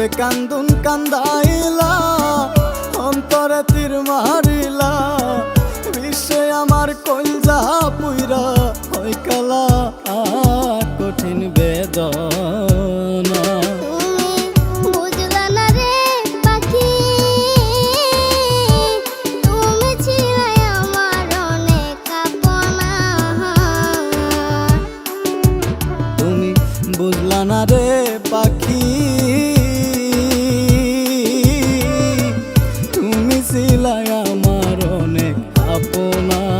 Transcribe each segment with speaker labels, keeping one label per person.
Speaker 1: যে কান্দুন কান্দাইলা অন্তরে তীর মারিলা বিশ্বে আমার কলজা পুইরা ওই কালা কঠিন
Speaker 2: বে হয়েছিল আমার অনেক আপনা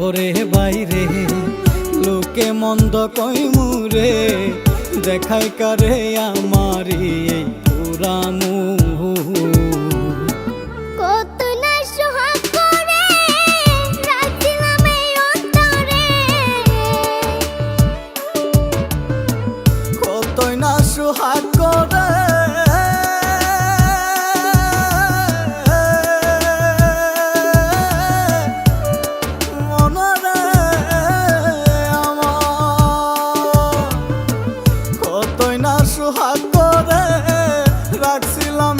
Speaker 2: ঘরে বাইরে লোকে মন্দ কই মুরে দেখাই কারে আমারি পুরা মুহূর্ত সোহাগ করে
Speaker 1: রাখছিলাম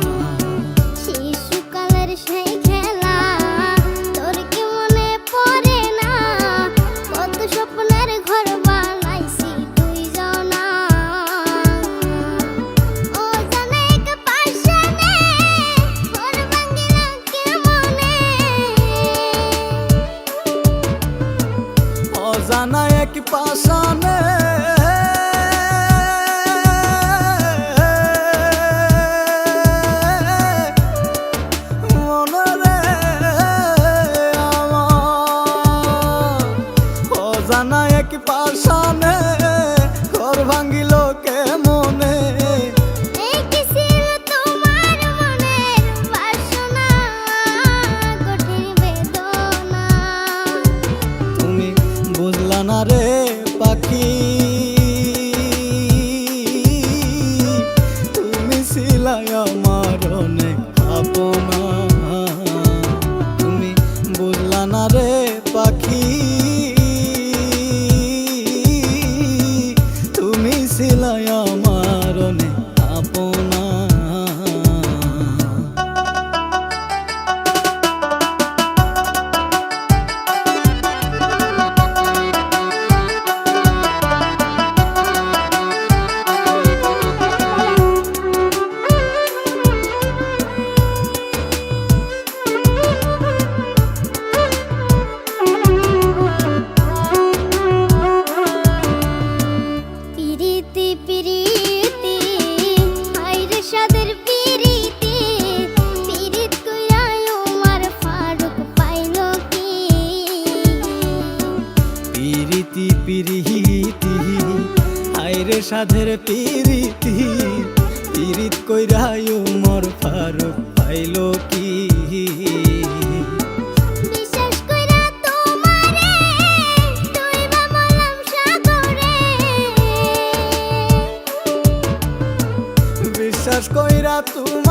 Speaker 1: के पासा में লাগায় আমার অনেক আপনা তুমি বুঝলা না রে পাখি। তুমি
Speaker 2: সিলায় সাধের পিরিতি পিরিত কইরায়ু মোর ফারুক পাইল কি?
Speaker 1: বিশ্বাস কইরা তোমার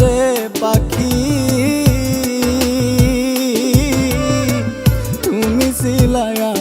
Speaker 2: রে পাখি। তুমি সিলায়া